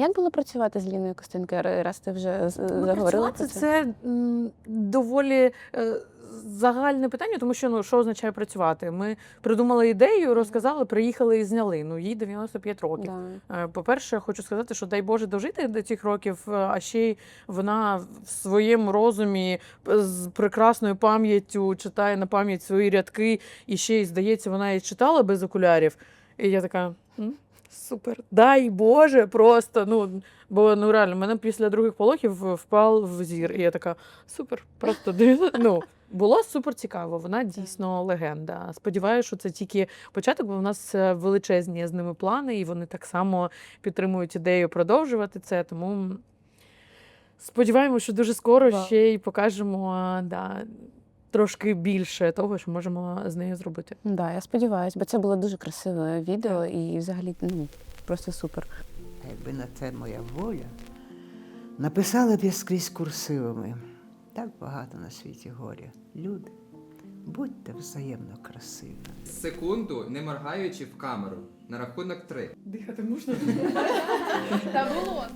Як було працювати з Ліною Костенко, раз ти вже Ну, заговорила це? це доволі е, загальне питання, тому що ну що означає працювати? Ми придумали ідею, розказали, приїхали і зняли. Ну їй 95 років. Да. Е, По-перше, хочу сказати, що дай Боже дожити до цих років, е, а ще й вона в своєму розумі е, з прекрасною пам'яттю читає на пам'ять свої рядки, і ще й здається, вона і читала без окулярів. І я така. «М, Супер, дай Боже, просто ну бо ну реально, мене після других пологів впав в зір, і я така супер, просто. Ну було супер цікаво. Вона дійсно легенда. Сподіваюся, що це тільки початок, бо в нас е, величезні з ними плани, і вони так само підтримують ідею продовжувати це. Тому сподіваємося, що дуже скоро ще й покажемо да, трошки більше того, що можемо з нею зробити. Да, я сподіваюся, бо це було дуже красиве відео і взагалі ну, просто супер. А якби на це моя воля, написала б я скрізь курсивами. Так багато на світі горя. Люди, будьте взаємно красиві. Секунду, не моргаючи в камеру. На рахунок три. Дихати можна? Та було.